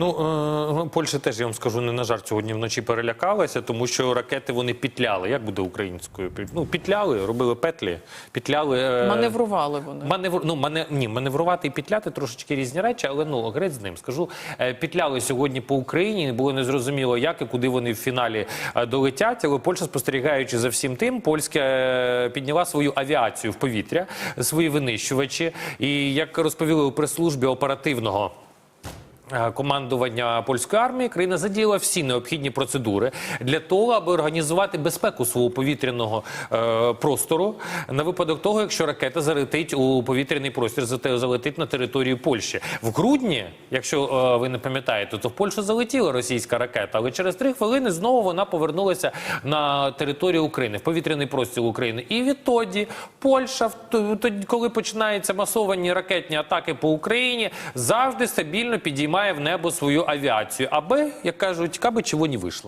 Ну, е, Польща теж, я вам скажу, не на жарт сьогодні вночі перелякалася, тому що ракети вони пітляли. Як буде українською? Ну, пітляли, робили петлі, пітляли. е, Маневрували вони. Маневр... Ну, мане... Ні, маневрувати і пітляти трошечки різні речі, але ну грець з ним скажу. Е, Пітляли сьогодні по Україні. Було незрозуміло, як і куди вони в фіналі долетять. Але Польща, спостерігаючи за всім тим, польська підняла свою авіацію в повітря, свої винищувачі. І як розповіли у прес-службі оперативного. Е, Командування польської армії країна задіяла всі необхідні процедури для того, аби організувати безпеку свого повітряного е, простору на випадок того, якщо ракета залетить у повітряний простір, залетить на територію Польщі. В грудні, якщо е, ви не пам'ятаєте, то в Польщу залетіла російська ракета, але через три хвилини знову вона повернулася на територію України, в повітряний простір України. І відтоді Польща, тоді, коли починаються масовані ракетні атаки по Україні, завжди стабільно підіймає в небо свою авіацію, аби, як кажуть, каби чого не вийшло.